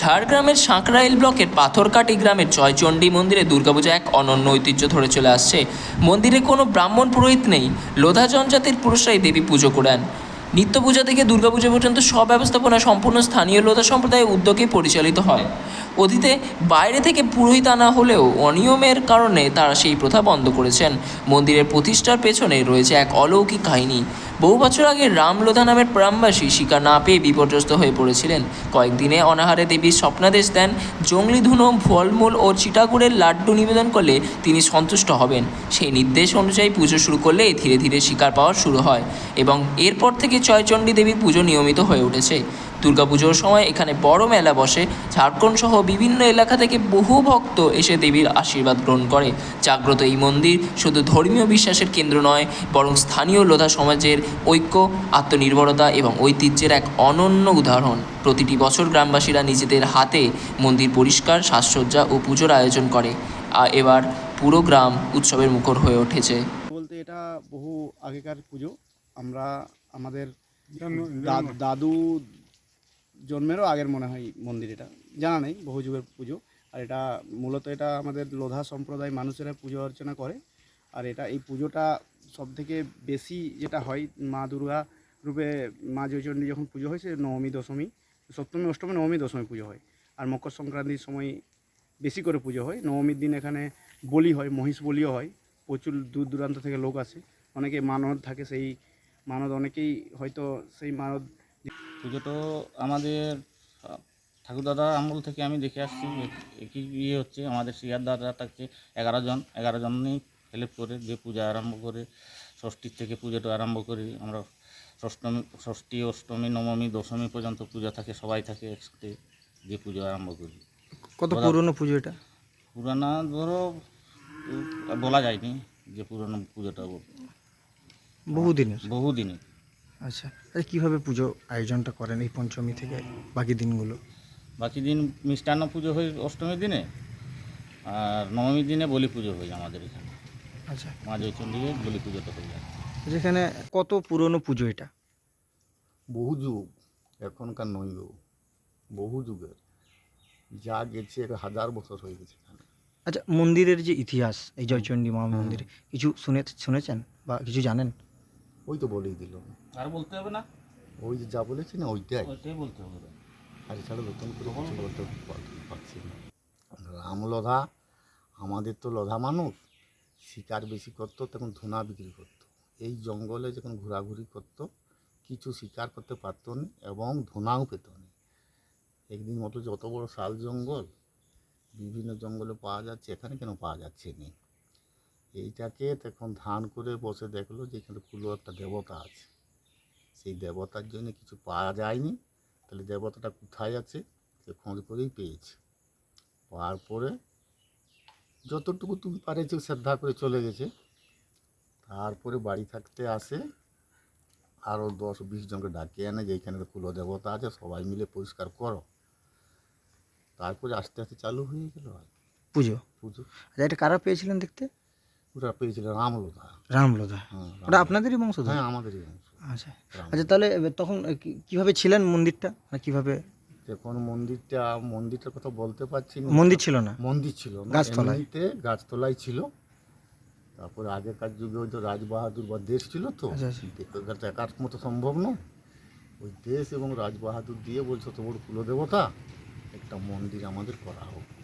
ঝাড়গ্রামের সাঁকরাইল ব্লকের পাথরকাটি গ্রামের জয়চণ্ডী মন্দিরে দুর্গাপূজা এক অনন্য ঐতিহ্য ধরে চলে আসছে। মন্দিরে কোনো ব্রাহ্মণ পুরোহিত নেই। লোধা জনজাতির পুরুষরাই দেবী পুজো করেন। নিত্য পূজা থেকে দুর্গাপূজা পর্যন্ত সব ব্যবস্থাপনা সম্পূর্ণ স্থানীয় লোধা সম্প্রদায়ের উদ্যোগে পরিচালিত হয়। অতীতে বাইরে থেকে পুরোহিত আনা হলেও অনিয়মের কারণে তারা সেই প্রথা বন্ধ করেছেন। মন্দিরের প্রতিষ্ঠার পেছনে রয়েছে এক অলৌকিক কাহিনী। বহু বছর আগে রামলোধা নামের প্রামবাসী শিকার না পেয়ে বিপর্যস্ত হয়ে পড়েছিলেন। কয়েকদিনে অনাহারে দেবীর স্বপ্নাদেশ দেন। জঙ্গলি ধুনো, ফলমূল ও চিটাগুড়ের লাড্ডু নিবেদন করলে তিনি সন্তুষ্ট হবেন। সেই নির্দেশ অনুযায়ী পুজো শুরু করলে ধীরে ধীরে শিকার পাওয়া শুরু হয় এবং এরপর থেকে জয়চণ্ডী দেবী পুজো নিয়মিত হয়ে উঠেছে। দুর্গাপুজোর সময় এখানে বড় মেলা বসে। ঝাড়খণ্ড সহ বিভিন্ন এলাকা থেকে বহু ভক্ত এসে দেবীর আশীর্বাদ গ্রহণ করে। জাগ্রত এই মন্দির শুধু ধর্মীয় বিশ্বাসের কেন্দ্র নয় বরং স্থানীয় লোধা সমাজের ঐক্য আত্মনির্ভরতা এবং ঐতিহ্যের এক অনন্য উদাহরণ। প্রতিটি বছর গ্রামবাসীরা নিজেদের হাতে মন্দির পরিষ্কার সাজসজ্জা ও পুজোর আয়োজন করে। আর এবার পুরো গ্রাম উৎসবের মুখর হয়ে উঠেছে। বলতে এটা বহু আগেকার পুজো। আমরা আমাদের দাদু জন্মেরও আগের মনে হয় মন্দির এটা। জানা নেই, বহু যুগের পুজো। আর এটা মূলত এটা আমাদের লোধা সম্প্রদায় মানুষেরা পুজো অর্চনা করে। আর এটা, এই পুজোটা সব থেকে বেশি যেটা হয়, মা দুর্গা রূপে মা জয়চণ্ডী যখন পুজো হয়, সে নবমী, দশমী, সপ্তমী, অষ্টমী, নবমী দশমী পুজো হয়। আর মকর সংক্রান্তির সময় বেশি করে পুজো হয়। নবমীর দিন এখানে বলি হয়, মহিষ বলিও হয়। প্রচুর দূর দূরান্ত থেকে লোক আসে। অনেকে মানদ থাকে, সেই মানদ অনেকেই হয়তো সেই মানদ পুজোটো আমাদের আহ, ঠাকুরদাদা আমল থেকে আমি দেখে আসছি একই ইয়ে হচ্ছে আমাদের শিয়ার দাদা থাকছে এগারো জন এগারো জনই হেল্প করে যে পূজা আরম্ভ করে ষষ্ঠীর থেকে পুজোটা আরম্ভ করি আমরা ষষ্ঠমী ষষ্ঠী অষ্টমী নবমী দশমী পর্যন্ত পূজা থাকে সবাই থাকে একসাথে যে পুজো আরম্ভ করি। কত পুরনো পুজো এটা? পুরানা ধরো বলা যায়নি যে পুরনো পুজোটা বহুদিনের। বহুদিনের। আচ্ছা কীভাবে পুজো আয়োজনটা করেন এই পঞ্চমী থেকে বাকি দিনগুলো? বাকি দিন মিষ্টান্ন পুজো হয় অষ্টমীর দিনে আর নবমীর দিনে বলি পুজো হয় আমাদের এখানে। আচ্ছা। মা জয়চণ্ডীর বলি পুজোটা হয়ে যায়। যেখানে কত পুরনো পুজো এটা? বহু যুগ এখনকার নয় গো বহু যুগের। যা গেছে হাজার বছর হয়ে গেছে এখানে। আচ্ছা মন্দিরের যে ইতিহাস এই জয়চণ্ডী মা মন্দিরে কিছু শুনে শুনেছেন বা কিছু জানেন? ওই তো বলেই দিল। আর বলতে হবে না? ওই যে যা বলেছি না ওইটাই। ওইটাই বলতে হবে। আর এছাড়া নতুন করে কিছু বলতে পারছি না। রামলধা আমাদের তো লধা মানুষ। শিকার বেশি করতো তখন ধুনা বিক্রি করতো। এই জঙ্গলে যখন ঘোরাঘুরি করতো কিছু শিকার করতে পারতো না এবং ধুনাও পেত না। একদিন মতো যত বড় শাল জঙ্গল বিভিন্ন জঙ্গলে পাওয়া যাচ্ছে এখানে কেন পাওয়া যাচ্ছে না? এইটাকে তখন ধান করে বসে দেখল যে এখানে কুলো একটা দেবতা আছে। সেই দেবতার জন্য কিছু পাওয়া যায়নি। তাহলে দেবতাটা কোথায় আছে? সে খোঁজ করেই পেয়েছে। পাওয়ার পরে যতটুকু তুমি পারেছে শ্রদ্ধা করে চলে গেছে। তারপরে বাড়ি থাকতে আসে আরও দশ বিশ জনকে ডাকিয়ে আনে যে এখানে কুলো দেবতা আছে সবাই মিলে পরিষ্কার করো। তারপরে আস্তে আস্তে চালু হয়ে গেল আর পুজো? পুজো। আচ্ছা এটা কারা পেয়েছিলেন দেখতে? ওটা পেয়েছিল রামলোধা রামলোধা হ্যাঁ ওটা আপনাদেরই বংশধর? হ্যাঁ আমাদেরই অংশ আচ্ছা। আচ্ছা তাহলে তখন কীভাবে ছিলেন মন্দিরটা? মানে কীভাবে? এখন মন্দিরটা মন্দিরটার কথা বলতে পারছি না। মন্দির ছিল না? মন্দির ছিল। না গাছতলায়। গাছতলায় ছিল। তারপরে আগেকার যুগে ওই তো রাজবাহাদুর বা দেশ ছিল তো। আচ্ছা, আচ্ছা। একার মতো সম্ভব নয়। ওই দেশ এবং রাজবাহাদুর দিয়ে বলছো তো বড় কুলদেবতা একটা মন্দির আমাদের করা হোক।